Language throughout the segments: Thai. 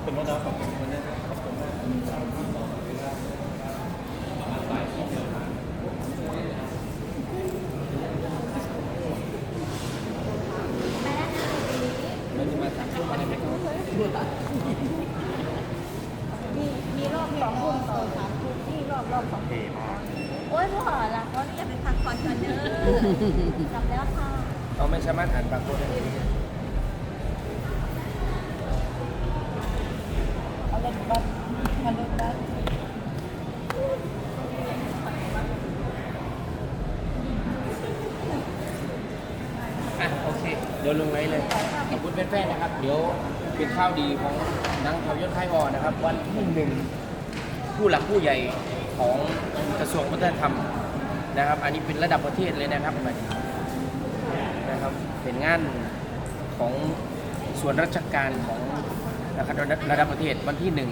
อบคุณมากครับขอบคุณนะครับขอบคุณมากมีมีรอบสองทุ่มต่อสามทุ่มนี่รอบรอบสองเท่มโอ้ยพ่อละก็นี่จะไปพักผ่อนก่อนเด้อกลับแล้วค่ะเราไม่สามารถอ่านปากพูดได้ เอาเล่นบัสมาเล่นบัส อะโอเค เดี๋ ยวลงไว้เลยขอบคุณแฟนๆนะครับ เดี๋ยวเป็นข้าวดีของนังภายนตร์ไทยวอนะครับ วันที่หนึ่งผู้หลักผู้ใหญ่ของกระทรวงวัฒนธรรมนะครับ อันนี้เป็นระดับประเทศเลยนะครับนะครับเป็นงานของส่วนราชการของนะครับระดับประเทศวันที่หนึ่ง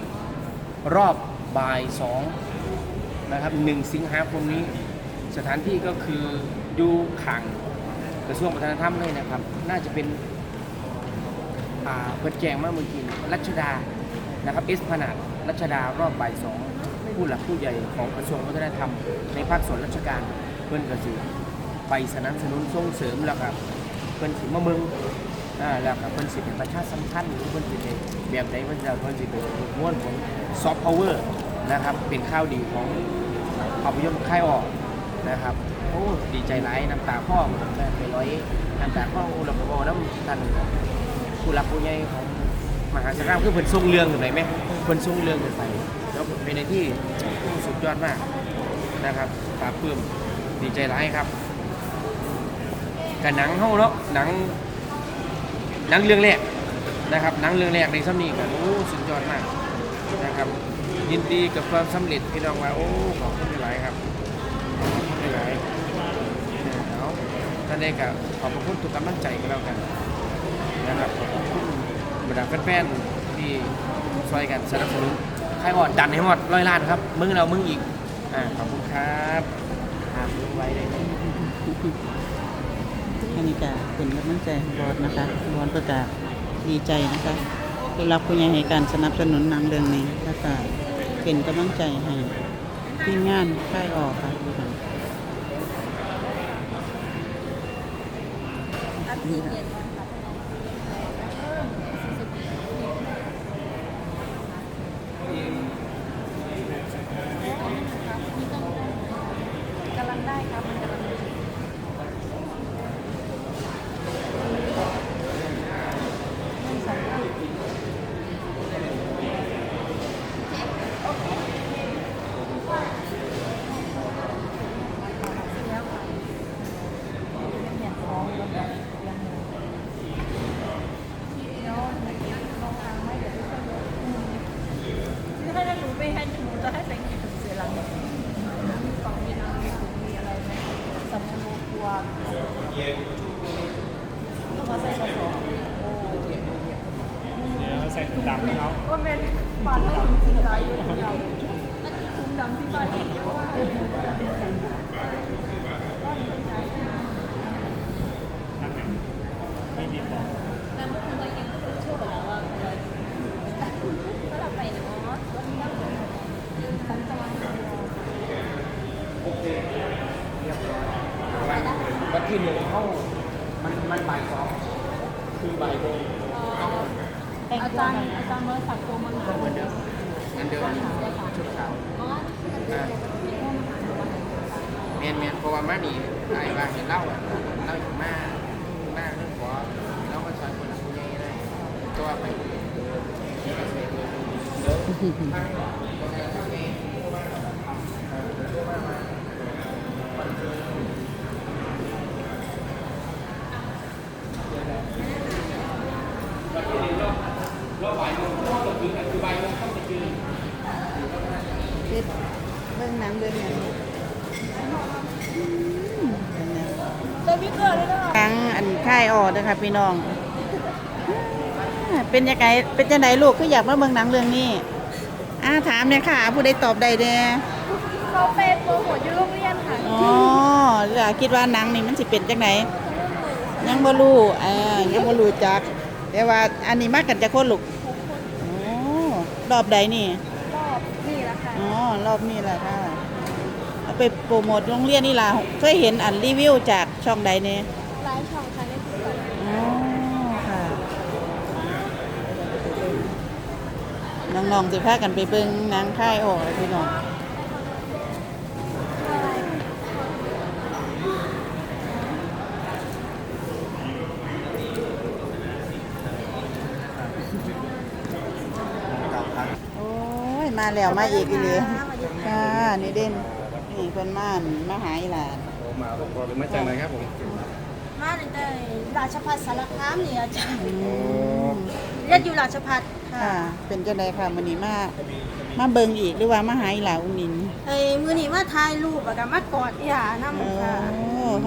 รอบบ่ายสองนะครับหนึ่งสิงหาคมนี้ สถานที่ก็คือยูขัง กระทรวงวัฒนธรรมเลยนะครับ น่าจะเป็นเปิดแจงมาเมื่อกี้รัชดานะครับเอสพนาดรัชดารอบบ่ายสองผู้หลักผู้ใหญ่ของกระทรวงวัฒนธรรม ในภาคส่วนราชการเพื่อนกระสือไปสนับสนุนส่งเสริมแล้วครับเพื่อนสิมาเมืองอ่าแล้วครับเพื่อนสิเป็นประชาสัมพันธ์หรือเพื่อนสิเป็นแบบไหนเพื่อนจะเพื่อนสิเป็นม้วนของซอฟต์พาวเวอร์นะครับเป็นข้าวดีของภาพยนตร์ค่ายออกนะครับ โอ้ดีใจร้ายน้ำตาพ่อเหมือนกันไปร้อยน้ำตาพ่ออุลกบอน้ำท่านผู้รักผู้ใหญ่ของมหาสารคามคือเพิ่นทรงเรื่องอยู่ไหนไหมเพิ่นทรงเรื่องอยู่ไหนแล้วเป็นในที่สุดยอดมากนะครับปาบปื้มดีใจร้ายครับกับหนังเฮาเนาะหนังหนังเรื่องแรกนะครับหนังเรื่องแรกในซ้ำนี้กันโอ้สุดยอดมากนะครับ ยินดีกับความสำเร็จพี่น้องว่าโอ้ขอบคุณหลายครับไม่ไหลาย ท่านเองก็ขอบพระคุณทุกกำลังใจก็แล้วกันนะครับขอบคุณบรรดาแฟนๆที่ช่วยกันสนับสนุนใครหอดดันให้หมดร้อยล้านครับ มึงเรามึงอีกอ่าขอบคุณครับหามึงไว้เลยนะอันนี้ก็เป็นกำลังใจให้บอสนะคะบอสก็จะดีใจนะคะที่รับผู้ใหญ่ให้การสนับสนุนหนังเรื่องนี้แล้วก็เป็นกำลังใจให้ที่งานค่ายออกค่ะ อันที่เย็นกำลังได้ครับมันกำลังดีหนึ่งสองสามแล้วค่ะเป็นเหรียญทองแล้วก็เหรียญหนึ่งแล้วลองทางไม่เดี๋ยวทุกคนดูคือถ้าหนูไปให้หนูจะให้แบงค์กี่ถึงเสียหลังเนี่ยมีกล่องมีน้ำมีถุงมีอะไรไหมสัมภาระครัวต้องมาใส่กระสอบโอ้ ใส่ถุง ดำให้เขาก็เป็นปลาที่ผมกินได้อยู่แล้วอันนี้ถุงดำที่บ้านเองก็ว่า ทำไงไม่มีบอก แต่เมื่อคืนเรายังไม่รู้ชั่วแล้วว่าอะไรก็หลับไปเนาะก็มีนั่งยืนทั้งตะวัน โอเคเรียบร้อยวันวันที่หนึ่งเข้ามันมันบ่ายสองคือบ่ายโมง อาจารย์อาจารย์เมื่อสักตัวมันก็เหมือนเดิมงั้นเดิมชุดขาวอ๋ออ่าเมียนเมียนเพราะว่ามานี่หลายว่าเห็นเล่าอะเล่าอยู่มากมากเรื่องขอเล่าก็ชอยคนละผู้ใหญ่ได้ตัวไปที่เกษตรเลยเดี๋ยวทางตรงนี้ทางนี้เอ่อ เดี๋ยวมามาเราที่นี่รอบรอบบ่ายโมงเข้าจะคืนคือบ่ายโมงเข้าจะคืนเรื่องหนังเรื่องนี้ตัวพี่เกิดเลยนะครั้งอันค่ายออกนะคะพี่น้องอ่าเป็นยังไงเป็นจังไดลูกคืออยากมาเบิ่งหนังเรื่องนี้อ่าถามเนี่ยค่ะ ผู้ใดตอบได้เด้เขาเป็นโปรโมทอยู่โรงเรียนค่ะอ๋ออยากคิดว่าหนังนี่มันสิเป็นจังไดสยังบ่รู้อ่ายังบ่รู้จัก แต่ว่าอันนี้มากันจะคนลูกโอ้รอบใดนี่ รอบนี่แหละค่ะอ๋อ รอบนี้แหละค่ะเอาไปโปรโมทโรงเรียนนี่ล่ะเคยเห็นอันรีวิวจากช่องใดเนี่ยไลฟ์ช่องทางนี้คือแบบอ๋อค่ะ น้องๆสิพากันไปเบิ่งหนางค่ายออกเลยพี่น้อง โอ้ย มาแล้วมาอีกอีหลีค่ะนี่เด่นนี่เพิ่นมาอั่นมาหาอีหลานผมมาผมก็มาจากไหนครับผมมาในได้ราชพัฒสารคามเนี่ยจ้ะอืมเรียนอยู่ราชพัฒค่ะ ค่ะ เป็นจังไดค่ะมื้อนี้มามาเบิ่งอีกหรือว่ามาหาอีหลาอุ้งนินเอ้ยมือนี้มาถ่ายรูปอะกับมากอดอีหลาน้โอ้ำค่ะ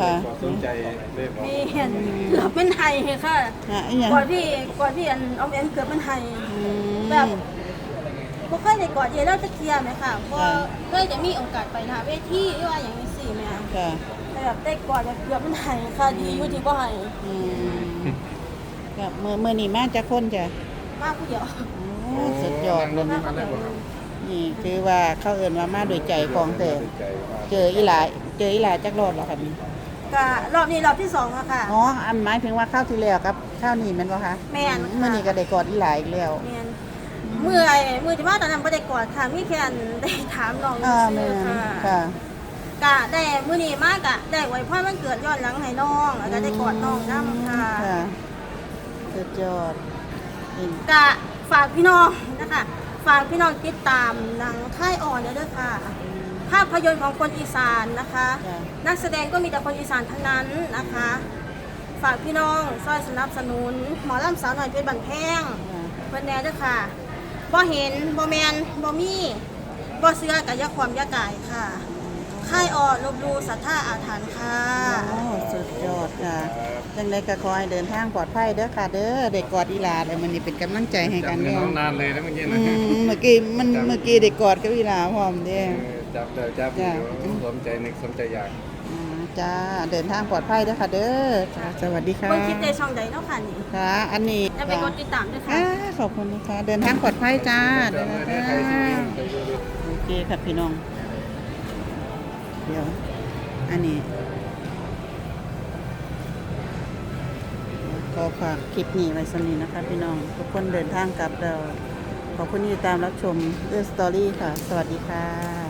ค่ะสนใจเลยบอกมีเห็นเกือบเป็นไทยค่ะ ฮะอีหยังกอดพี่กอดพี่อันออมแอมเกือบเป็นไทยอืมแบบ บ่เคยได้กอดเยแล้วจะเคลียร์ไหมค่ะเพราะค่ะ เคยจะมีโอกาสไปหน้าเวทีหรือว่าอย่างนี้สิแม่ค่ะแต่แบบได้กอดแบบเกือบเป็นไทยค่ะ ดีอยู่ที่บ่ให้อืมกับมื้อมื้อนี้มาจากคนจ้ะมากผู้เดียวโอ้สุดยอดเลยมากผู้เดียวนี่คือว่าเขาเอิ้นว่ามาโดวยใจของแต่ใจว่าเจออีหลาเจออีหลาจักรอบแล้วค่ะนี่ก็รอบนี้รอบที่สองแล้วค่ะ อ๋ออันหมายถึงว่าข้าวที่แล้วกับข้าวนี้แม่นบ่คะแม่นค่ะมื้อนี้ก็ได้กอดอีหลาอีกแล้ว แม่น เมื่อยมือที่ว่าตอนนั้นบ่ได้กอดค่ะมีแค่อันได้ถามน้องอ่าซื่แม่อนๆค่ะ กะได้มื้อนี้มากะได้ไว้พรวันเกิดย้อนหลังให้น้องแล้วก็ได้กอดน้องนํค่ะค่ะสุดยอดนี่กะฝากพี่น้องนะคะ ฝากพี่น้องติดตามหนังค่ายอ่อนเด้อค่ะ ภาพยนตร์ของคนอีสานนะคะ จ้ะนักแสดงก็มีแต่คนอีสานทั้งนั้นนะคะ ฝากพี่น้องช่วยสนับสนุน หมอลำสาวหน่อยเพชรบันแพงค่ะเพิ่นแหน่เด้อค่ะ บ่เห็นบ่แมนบ่มีบ่เสื้อกับยาความยากายค่ะค่ายอ่อนลบหลูศรัทธาอาถรรพ์ค่ะโอ้สุดยอดค่ะจังไดก็ขอให้เดินทางปลอดภัยเด้อค่ะ เด้อได้กอดอีหลาเลยมันนี่เป็นกำลังใจให้กันจำเด้น้อองนานเลยนะเมื่อกี้อืนะมเมื่อกี้มันเมื่อกี้ได้กอดกับอีหลาพร้อมเด้อจับเดี๋ยวจับจ้ะเดี๋ยวสมใจนึกสมใจอยากอ่า จ้า เดินทางปลอดภัยเด้อค่ะเด้อจ้าสวัสดีค่ะเบิ่งคลิปในช่องใดเนาะค่ะนี่ค่ะ อันนี้จะไปกดติดตามด้วยค่ะอ่าขอบคุณนะคะเดินทางปลอดภัยจ้าเดินทางใครที่มีใครที่มีโอเคครับพี่น้อง เดี๋ยว อันนี้ก็ฝากคลิปนี้ไว้สนี้นะคะ พี่น้องทุกคนเดินทางกลับเราขอบคุณที่ติดตามรับชมเรื่องสตอรี่ค่ะ สวัสดีค่ะ